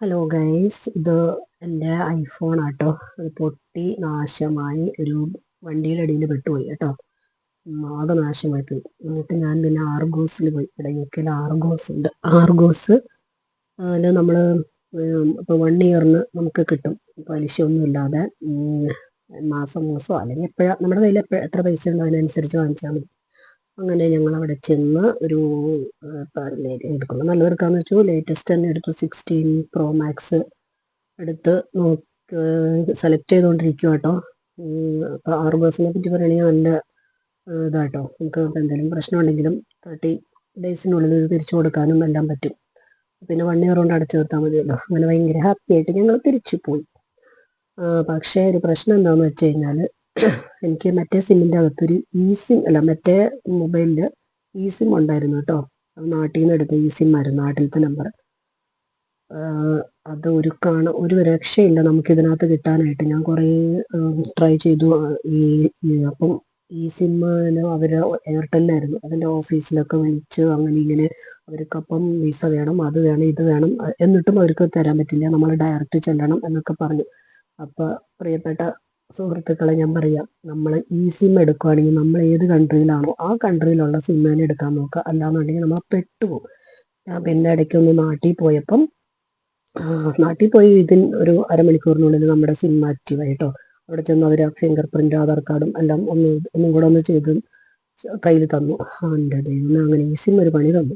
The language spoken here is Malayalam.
ഹലോ ഗൈസ് ഇത് എന്റെ ഐഫോൺ ആട്ടോ. അത് പൊട്ടി നാശമായി. ഒരു വണ്ടിയുടെ അടിയിൽ പെട്ടുപോയി കേട്ടോ. ആകെ നാശമായി പോയി. എന്നിട്ട് ഞാൻ പിന്നെ ആർഗോസിൽ പോയി. ഇവിടെ യു കെയിൽ ആർഗോസ് ഉണ്ട്. ആർഗോസ് അതിൽ നമ്മൾ ഇപ്പോൾ വൺ ഇയറിന് നമുക്ക് കിട്ടും. പലിശ ഒന്നും ഇല്ലാതെ മാസം മാസമോ അല്ലെങ്കിൽ എപ്പോഴാണ് നമ്മുടെ കയ്യിൽ എപ്പോഴും എത്ര പൈസ ഉണ്ടോ അതിനനുസരിച്ച് വാങ്ങിച്ചാൽ മതി. അങ്ങനെ ഞങ്ങൾ അവിടെ ചെന്ന് ഒരു എടുക്കുമ്പോൾ നല്ലത് എടുക്കാന്ന് വെച്ചു. ലേറ്റസ്റ്റ് തന്നെ എടുത്തു. സിക്സ്റ്റീൻ പ്രോ മാക്സ് എടുത്ത് നോക്ക് സെലക്ട് ചെയ്തുകൊണ്ടിരിക്കുക കേട്ടോ അപ്പോൾ ആറ് ബേഴ്സിനെ പറ്റി പറയുകയാണെങ്കിൽ നല്ല ഇതാട്ടോ നമുക്ക് എന്തെങ്കിലും പ്രശ്നമുണ്ടെങ്കിലും തേർട്ടി ഡേയ്സിനുള്ളിൽ ഇത് തിരിച്ചു കൊടുക്കാനും എല്ലാം പറ്റും. പിന്നെ വൺ ഇയർ കൊണ്ട് അടച്ചു തീർത്താൽ മതിയല്ലോ. അങ്ങനെ ഭയങ്കര ഹാപ്പി ആയിട്ട് ഞങ്ങൾ തിരിച്ചു പോയി. പക്ഷേ ഒരു പ്രശ്നം എന്താണെന്ന് വെച്ച് കഴിഞ്ഞാൽ എനിക്ക് മറ്റേ സിമ്മിന്റെ അകത്തൊരു ഇ സിം അല്ല മറ്റേ മൊബൈലിൽ ഇ സിം ഉണ്ടായിരുന്നു കേട്ടോ. നാട്ടിൽ നിന്ന് എടുത്ത ഇ സിം ആയിരുന്നു നാട്ടിലത്തെ നമ്പർ അത് ഒരു കാണ ഒരു രക്ഷയില്ല നമുക്ക് ഇതിനകത്ത് കിട്ടാനായിട്ട്. ഞാൻ കുറേ ട്രൈ ചെയ്തു ഈ ഈ അപ്പം ഈ സിമ്മിന് അവർ എയർടെല്ലായിരുന്നു അതിന്റെ ഓഫീസിലൊക്കെ വിളിച്ച് അങ്ങനെ ഇങ്ങനെ അവർക്കപ്പം വിസ വേണം അത് വേണം ഇത് വേണം എന്നിട്ടും അവർക്ക് തരാൻ പറ്റില്ല. നമ്മൾ ഡയറക്റ്റ് ചെല്ലണം എന്നൊക്കെ പറഞ്ഞു. അപ്പോൾ പ്രിയപ്പെട്ട സുഹൃത്തുക്കളെ ഞാൻ പറയാം. നമ്മൾ ഈ സിം എടുക്കുകയാണെങ്കിൽ നമ്മൾ ഏത് കൺട്രിയിലാണോ ആ കൺട്രിയിലുള്ള സിം തന്നെ എടുക്കാൻ നോക്കുക. അല്ലാന്നുണ്ടെങ്കിൽ നമ്മൾ പെട്ടുപോകും. ഞാൻ പിന്നെ ഇടയ്ക്കൊന്ന് നാട്ടിൽ പോയപ്പം നാട്ടിൽ പോയി ഇതിൻ ഒരു അരമണിക്കൂറിനുള്ളിൽ നമ്മുടെ സിം ആക്റ്റീവായി കേട്ടോ അവിടെ ചെന്ന് അവർ ഫിംഗർ പ്രിന്റ് ആധാർ കാർഡും എല്ലാം ഒന്ന് ഒന്നും കൂടെ ഒന്ന് ചെയ്ത് കയ്യിൽ തന്നു. ആ, ദൈവമേ അങ്ങനെ ഈ സിം ഒരു പണി തന്നു.